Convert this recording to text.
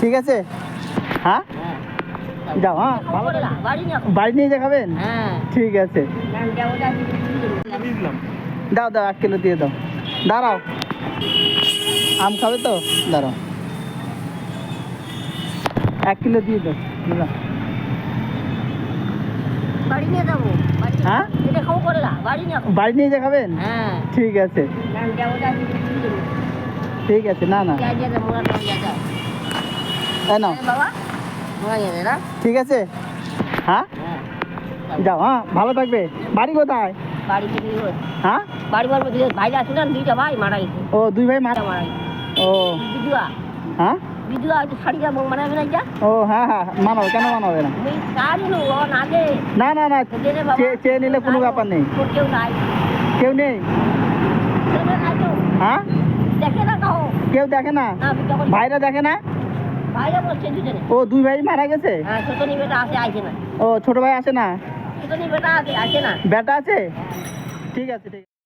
ঠিক আছে? হ্যাঁ? যাও হ্যাঁ বাড়ি নিয়ে আসো। বাড়ি নিয়ে যা খাবেন? হ্যাঁ। ঠিক আছে। দাও দাও এক কিলো দিয়ে দাও। দাঁড়াও। আম খাবে তো? দাঁড়াও। এক কিলো দিয়ে দাও। বাড়ি নিয়ে যাব। হ্যাঁ? বাড়ি নিয়ে আসো। বাড়ি নিয়ে যা খাবেন? হ্যাঁ। ঠিক আছে। ঠিক আছে না না। নাও। ঠিক আছে? হ্যাঁ? হ্যাঁ যাও হ্যাঁ ভালো থাকবে। বাড়ি কোথায়? হ্যাঁ? বাড়ি ভাই আছে না দুইটা ভাই মারা গেছে। ও দুই ভাই মারা মারা ও। হ্যাঁ? বিধুয়া হচ্ছে শাড়ি যা মানাবে না যা ও হ্যাঁ হ্যাঁ মানাবে কেন মানাবে না? নো না চেয়ে নিলে কোনো ব্যাপার নেই। কেউ নাই। কেউ নেই কেউ নাই তো হ্যাঁ দেখে না কাও কেউ দেখে না? ভাইরা দেখে না? ও দুই ভাই মারা গেছে? হ্যাঁ ও ছোট ভাই আসে না? বেটা আছে না। বেটা আছে? ঠিক আছে ঠিক আছে।